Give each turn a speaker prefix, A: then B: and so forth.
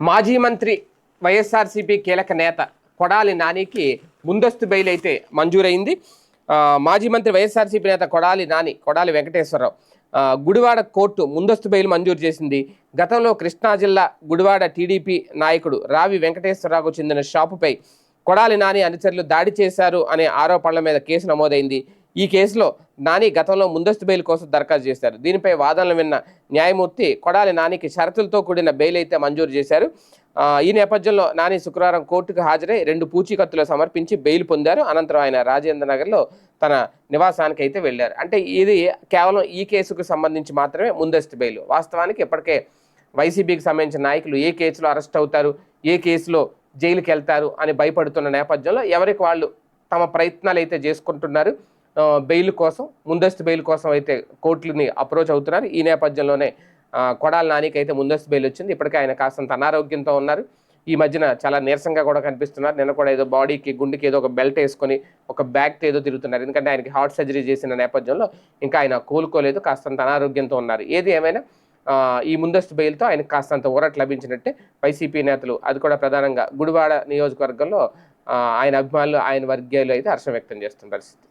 A: మాజీ మంత్రి వైఎస్ఆర్సీపీ కీలక నేత కొడాలి నానికి ముందస్తు బెయిల్ అయితే మంజూరైంది మాజీ మంత్రి వైఎస్ఆర్సీపీ నేత కొడాలి నాని కొడాలి వెంకటేశ్వరరావు గుడివాడ కోర్టు ముందస్తు బెయిల్ మంజూరు చేసింది. గతంలో కృష్ణా జిల్లా గుడివాడ టీడీపీ నాయకుడు రావి వెంకటేశ్వరరావుకు చెందిన షాపుపై కొడాలి నాని అనుచరులు దాడి చేశారు అనే ఆరోపణల మీద కేసు నమోదైంది. ఈ కేసులో నాని గతంలో ముందస్తు బెయిల్ కోసం దరఖాస్తు చేశారు. దీనిపై వాదనలు విన్న న్యాయమూర్తి కొడాలి నానికి షరతులతో కూడిన బెయిల్ అయితే మంజూరు చేశారు. ఈ నేపథ్యంలో నాని శుక్రవారం కోర్టుకు హాజరై రెండు పూచీకత్తులు సమర్పించి బెయిల్ పొందారు. అనంతరం ఆయన రాజేంద్ర నగర్లో తన నివాసానికి అయితే వెళ్ళారు. అంటే ఇది కేవలం ఈ కేసుకు సంబంధించి మాత్రమే ముందస్తు బెయిల్. వాస్తవానికి ఇప్పటికే వైసీపీకి సంబంధించిన నాయకులు ఏ కేసులో అరెస్ట్ అవుతారు ఏ కేసులో జైలుకి వెళ్తారు అని భయపడుతున్న నేపథ్యంలో ఎవరికి వాళ్ళు తమ ప్రయత్నాలు అయితే చేసుకుంటున్నారు. బెయిల్ కోసం ముందస్తు బెయిల్ కోసం అయితే కోర్టుని అప్రోచ్ అవుతున్నారు. ఈ నేపథ్యంలోనే కొడాల నానికి అయితే ముందస్తు బెయిల్ వచ్చింది. ఇప్పటికే ఆయన కాస్తంత అనారోగ్యంతో ఉన్నారు. ఈ మధ్యన చాలా నీరసంగా కూడా కనిపిస్తున్నారు. నిన్న కూడా ఏదో బాడీకి గుండెకి ఏదో ఒక బెల్ట్ వేసుకొని ఒక బ్యాగ్తో ఏదో తిరుగుతున్నారు. ఎందుకంటే ఆయనకి హార్ట్ సర్జరీ చేసిన నేపథ్యంలో ఇంకా ఆయన కోలుకోలేదు. కాస్తంత అనారోగ్యంతో ఉన్నారు. ఏది ఏమైనా ఈ ముందస్తు బెయిల్తో ఆయనకు కాస్తంత ఊరట్ లభించినట్టే వైసీపీ నేతలు అది కూడా ప్రధానంగా గుడివాడ నియోజకవర్గంలో ఆయన అభిమానులు ఆయన వర్గీయులు అయితే హర్షం వ్యక్తం చేస్తున్న పరిస్థితి.